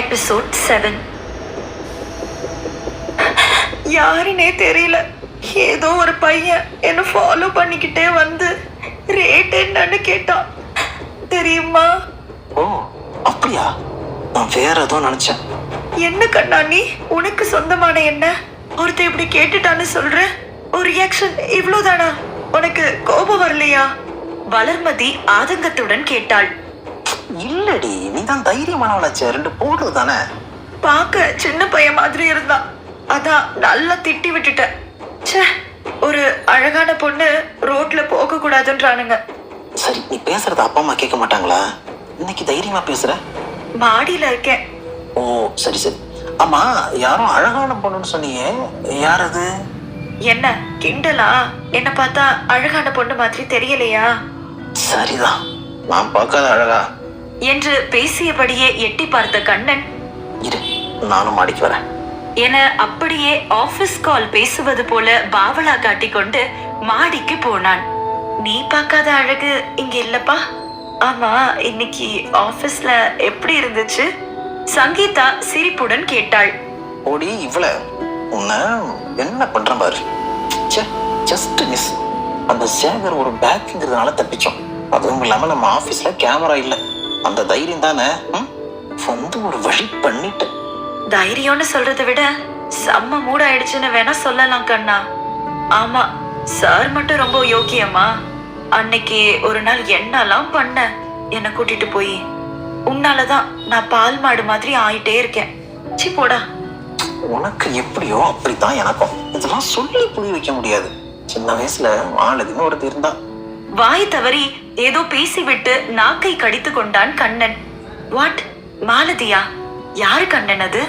Episode seven யாருனே தெரியல. ஏதோ ஒரு பையன் என்ன ஃபாலோ பண்ணிக்கிட்டே வந்து ரேட் என்னன்னு கேட்டான் தெரியுமா? ஓ அப்படியா? நான் வேற ஏதோ நினைச்சேன். என்ன கண்ணா நீ? உனக்கு சொந்தமான என்ன? ஒருத்தன் இப்படி கேட்டுட்டான்னு சொல்ற? ஒரு ரியாக்ஷன் இவ்வளவுதானா? உனக்கு கோபம் வரலையா? வளர்மதி ஆதங்கத்துடன் கேட்டாள். இல்லடி நீ தான் தைரியமானவளாச்சே ரெண்டு போடுறது தானே? பார்க்க சின்ன பையன் மாதிரி இருந்தான் அதான் நல்லா திட்டி விட்டுட்டேன் ச்சே ஒரு அழகான பொண்ணு ரோட்ல போக கூடாதுன்றானுங்க. சரி நீ பேசுறது அப்பா அம்மா கேட்க மாட்டாங்களா? இன்னைக்கு தைரியமா பேசுற? மாடியில இருக்கேன். ஓ சரி சரி. ஆமா யாரும் அழகான பொண்ணுன்னு சொன்னியே. யார் அது? என்ன கிண்டலா? என்ன பார்த்தா அழகான பொண்ணு மாதிரி தெரியலையா? சரிதான். நான் பார்க்காத அழகா. என்று பேசியபடியே எட்டி பார்த்த கண்ணன் இரு நானும் மாடிக்கு வரேன். என அப்படியே ஆபீஸ் கால் பேசுவது போல பாவலா காட்டிக்கொண்டு மாடிக்கு போனான். நீ பார்க்காத அழகு இங்க இல்லப்பா? ஆமா இன்னைக்கு ஆபீஸ்ல எப்படி இருந்துச்சு? சங்கீதா சிரிப்புடன் கேட்டாள். ஓடி இவ்வள உன்னை என்ன பண்றேன் பாரு. ஜஸ்ட் மிஸ் அந்த சேகர் ஒரு பேக்குங்கிறதுனால தப்பிச்சோம். அதுவும் இல்லாம நம்ம ஆபீஸ்ல கேமரா இல்ல. அந்த தைரியம் தானே? வந்து ஒரு வழி பண்ணிட்டு. தைரியம்னு சொல்றதை விட செம்ம மூட் ஆயிடுச்சுன்னு வேணா சொல்லலாம் கண்ணா. ஆமா சார் மட்டும் ரொம்ப யோக்கியமா அன்னைக்கு ஒரு நாள் என்னெல்லாம் பண்ண என்னை கூட்டிட்டு போய். உன்னாலதான் நான் பால் மாடு மாதிரி ஆயிட்டே இருக்கேன். சி போடா. உனக்கு எப்படியோ அப்படித்தான் எனக்கும். இதெல்லாம் சொல்லி புரிய வைக்க முடியாது. சின்ன வயசுல மாலதின்னு ஒருத்தர் இருந்தா. வாய் தவறி ஏதோ பேசிவிட்டு நாக்கை கடித்து கொண்டான் கண்ணன். வாட் மாலதியா? யாரு கண்ணன் அது?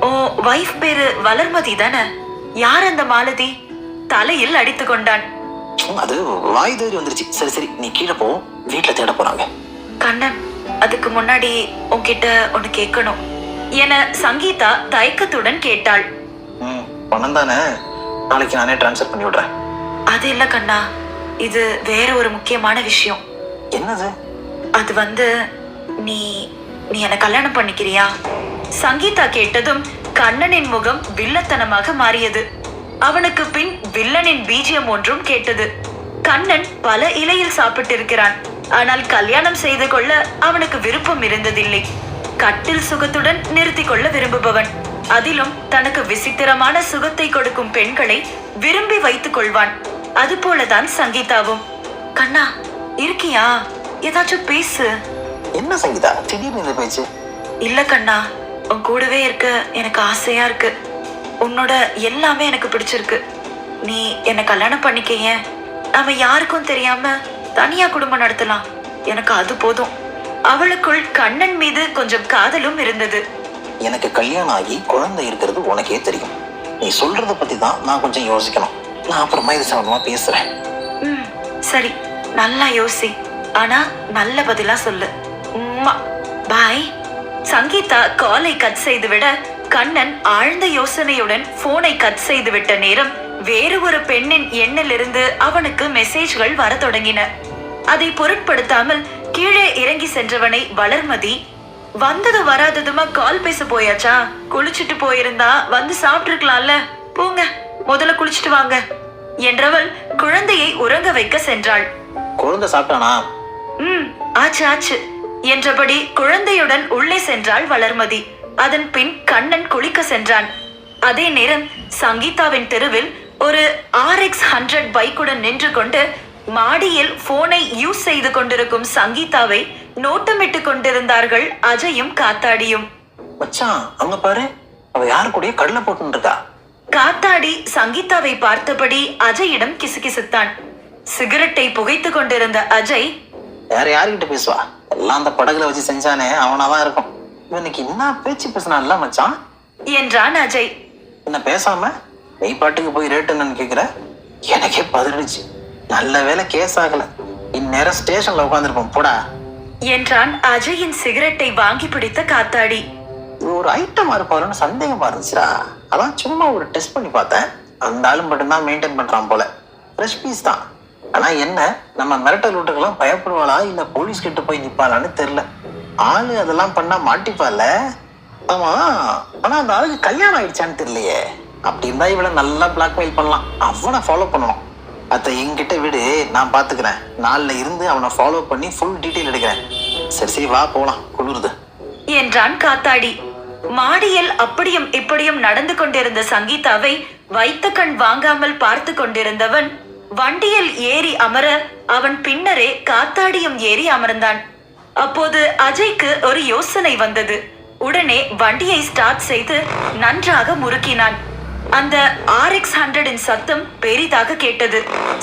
ஓ வைஃப் பேரு வளர்மதி தானே? யார் அந்த மாலதி? தலையில் அடித்து கொண்டான். அது வாய் தைரியம் வந்துருச்சு. சரி சரி நீ கீழே போ. வீட்டுல தேட போறாங்க. கண்ணன் அதுக்கு முன்னாடி உன்கிட்ட ஒன்னு கேட்கணும். என சங்கீதா தயக்கத்துடன் கேட்டாள். பணம் தானே? நாளைக்கு நானே ட்ரான்ஸ்ஃபர் பண்ணி விடுறேன். அது இல்ல கண்ணா. இது வேற ஒரு முக்கியமான விஷயம். என்னது? அது வந்து நீ நீ என்ன கல்யாணம் பண்ணிக்கிறியா? சங்கீதா கேட்டதும் கண்ணனின் முகம் வில்லத்தனமாக மாறியது. அவனுக்கு பின் வில்லனின் பீஜியம் ஒன்றும் கேட்டது. கண்ணன் பல இலையில் சாப்பிட்டிருக்கிறான். ஆனால் கல்யாணம் செய்து கொள்ள அவனுக்கு விருப்பம் இருந்ததில்லை. கட்டில் சுகத்துடன் நிறுத்திக் கொள்ள விரும்புபவன். அதிலும் தனக்கு விசித்திரமான சுகத்தை கொடுக்கும் பெண்களை விரும்பி வைத்துக் கொள்வான். அதுபோலதான் சங்கீதாவும். கண்ணா இருக்கியா? ஏதாச்சும் பேசு. என்ன சங்கீதா? திடீர்னு இந்த பேச்சு? இல்ல கண்ணா உன் கூடவே இருக்க எனக்கு ஆசையா இருக்கு. உன்னோட எல்லாமே எனக்கு பிடிச்சிருக்கு. நீ என்னை கல்யாணம் பண்ணிக்கைய. நாம யாருக்கும் தெரியாம தனியா குடும்பம் நடத்தலாம். எனக்கு அது போதும். அவளுக்குள் கண்ணன் மீது கொஞ்சம் காதலும் இருந்தது. எனக்கு கல்யாணம் ஆகி குழந்தை இருக்கிறது உனக்கே தெரியும். நீ சொல்றத பத்தி தான் நான் கொஞ்சம் யோசிக்கணும். நான் அப்புறமா இது சம்பந்தமா பேசுறேன். ம் சரி. நல்லா யோசி. ஆனா நல்ல பதிலா சொல்லு. உம்மா. பாய். சங்கீதா காலை கட் செய்து விட கண்ணன் ஆழ்ந்த யோசனையுடன் போனை கட் செய்து விட்ட நேரம் வேறு ஒரு பெண்ணின் எண்ணிலிருந்து அவனுக்கு மெசேஜ்கள் வர தொடங்கின. அதை பொருட்படுத்தாமல் கீழே இறங்கி சென்றவனை வளர்மதி வந்தது வராததுமா கால் பேச போயாச்சா? குளிச்சுட்டு போயிருந்தா வந்து சாப்பிட்டிருக்கலாம்ல. போங்க. முதல்ல குளிச்சிட்டு வாங்க. என்றவள் குழந்தையை உறங்க வைக்க சென்றாள். குழந்தை சாப்பிட்டானா? ம் ஆச்சு ஆச்சு. என்றபடி குழந்தையுடன் உள்ளே சென்றாள் வளர்மதி. அதன் பின் கண்ணன் குளிக்க சென்றான். அதே நேரம் சங்கீதாவின் தெருவில் ஒரு ஆர்எக்ஸ் ஹண்ட்ரட் பைக்குடன் நின்று கொண்டு மாடியில் போனை யூஸ் செய்து கொண்டிருக்கும் சங்கீதாவை நோட்டமிட்டு கொண்டிருந்தார்கள் அஜயும் காத்தாடியும். மச்சான் அங்க பாரு. அவ யாரு கூடயே கடலை போட்டுன்னு இருக்கா. காத்தாடி சங்கீதாவை பார்த்தபடி அஜயிடம் கிசுகிசுத்தான். சிகரெட்டை புகைத்துக் கொண்டிருந்த அஜய் வேற யாருக்கிட்ட பேசுவா? எல்லாம் அந்த படகுல வச்சு செஞ்சானே அவனாதான் இருக்கும். இவனுக்கு என்ன பேச்சு பேசினான்ல மச்சான்? என்றான் அஜய். என்ன பேசாம? நீ பாட்டுக்கு போய் ரேட் என்னன்னு கேக்குற? எனக்கே பதிலிடுச்சு. நல்ல வேலை கேஸ் ஆகல. இந்நேரம் ஸ்டேஷன்ல உட்காந்துருப்போம் போடா. என்றான் அஜயின் சிகரெட்டை வாங்கி பிடித்த காத்தாடி. இது ஒரு ஐட்டம் இருப்பாருன்னு சந்தேகமா இருந்துச்சுடா. அதான் சும்மா ஒரு டெஸ்ட் பண்ணி பார்த்தேன். அந்த ஆளும் மட்டும்தான் மெயின்டைன் பண்ணுறான் போல. ஃப்ரெஷ் பீஸ் தான். ஆனால் என்ன? நம்ம மிரட்டல் ரூட்டுக்கெல்லாம் பயப்படுவாளா? இல்லை போலீஸ் கிட்ட போய் நிற்பாளான்னு தெரில ஆள் அதெல்லாம் பண்ணால் மாட்டிப்பால ஆமாம் ஆனால் அந்த ஆளுக்கு கல்யாணம் ஆயிடுச்சான்னு தெரியலையே. அப்படி இருந்தால் இவளை நல்லா பிளாக்மெயில் பண்ணலாம். அவனை ஃபாலோ பண்ணணும். அத்த என்கிட்ட விடு. நான் பாத்துக்கிறேன். நாளில் இருந்து அவனை ஃபாலோ பண்ணி ஃபுல் டீட்டெயில் எடுக்கிறேன். சரி சரி வா போகலாம் குளிருது. என்றான் காத்தாடி. மாடியில் அப்படியும் இப்படியும் நடந்து கொண்டிருந்த சங்கீதாவை வைத்த கண் வாங்காமல் பார்த்து கொண்டிருந்தவன் வண்டியில் ஏறி அமர அவன் பின்னரே காத்தாடியும் ஏறி அமர்ந்தான். அப்போது அஜய்க்கு ஒரு யோசனை வந்தது. உடனே வண்டியை ஸ்டார்ட் செய்து நன்றாக முறுக்கினான். அந்த ஆர்எக்ஸ் ஹண்ட்ரடின் சத்தம் பெரிதாக கேட்டது.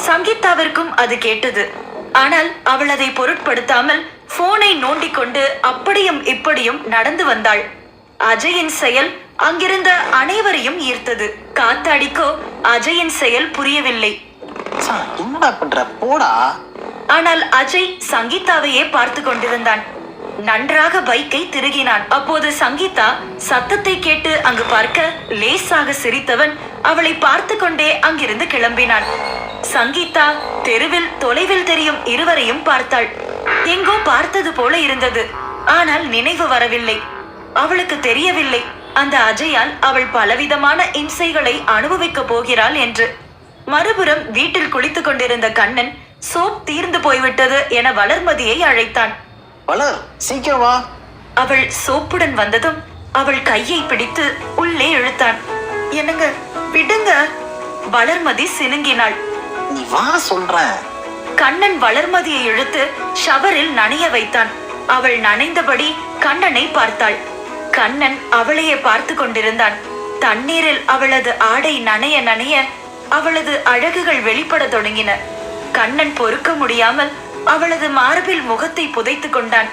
சங்கீதாவிற்கும் அது கேட்டது. ஆனால் அவள் அதை பொருட்படுத்தாமல் போனை நோண்டிக் கொண்டு அப்படியும் இப்படியும் நடந்து வந்தாள். அஜயின் செயல் அங்கிருந்த அனைவரையும் ஈர்த்தது. காத்தாடிக்கோ அஜயின் செயல் புரியவில்லை. ஆனால் அஜய் சங்கீதாவையே பார்த்து கொண்டிருந்தான். நன்றாக பைக்கை திருகினான். அப்போது சங்கீதா சத்தத்தை கேட்டு அங்கு பார்க்க லேசாக சிரித்தவன் அவளை பார்த்து கொண்டே அங்கிருந்து கிளம்பினான். சங்கீதா தெருவில் தொலைவில் தெரியும் இருவரையும் பார்த்தாள். எங்கோ பார்த்தது போல இருந்தது. ஆனால் நினைவு வரவில்லை. அவளுக்கு தெரியவில்லை. அந்த அஜயால் அவள் பலவிதமான இம்சைகளை அனுபவிக்கப் போகிறாள் என்று. மறுபுறம் வீட்டில் குளித்துக் கொண்டிருந்த கண்ணன் சோப் தீர்ந்து போய்விட்டது என வளர்மதியை அழைத்தான். வளர் சீக்கிரம் வா. அவள் சோப்புடன் வந்ததும் அவள் கையை பிடித்து உள்ளே இழுத்தான். என்னங்க விடுங்க. வளர்மதி சினுங்கினாள். நீ வா சொல்றேன் கண்ணன் வளர்மதியை இழுத்து ஷவரில் நனைய வைத்தான். அவள் நனைந்தபடி கண்ணனை பார்த்தாள். கண்ணன் அவளையே பார்த்து கொண்டிருந்தான். தண்ணீரில் அவளது ஆடை நனைய நனைய அவளது அழகுகள் வெளிப்பட தொடங்கின. கண்ணன் பொறுக்க முடியாமல் அவளது மார்பில் முகத்தை புதைத்துக் கொண்டான்.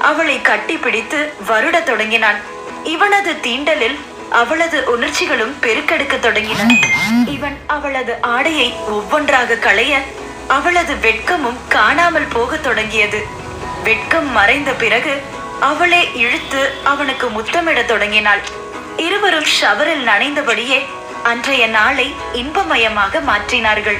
அவளை கட்டி பிடித்து வருடத் தொடங்கினான். இவனது தீண்டலில் அவளது உணர்ச்சிகளும் பெருக்கெடுக்க தொடங்கின. இவன் அவளது ஆடையை ஒவ்வொன்றாக களைய அவளது வெட்கமும் காணாமல் போகத் தொடங்கியது. வெட்கம் மறைந்த பிறகு அவளே இழுத்து அவனுக்கு முத்தமிடத் தொடங்கினாள். இருவரும் ஷவரில் நனைந்தபடியே அன்றைய நாளை இன்பமயமாக மாற்றினார்கள்.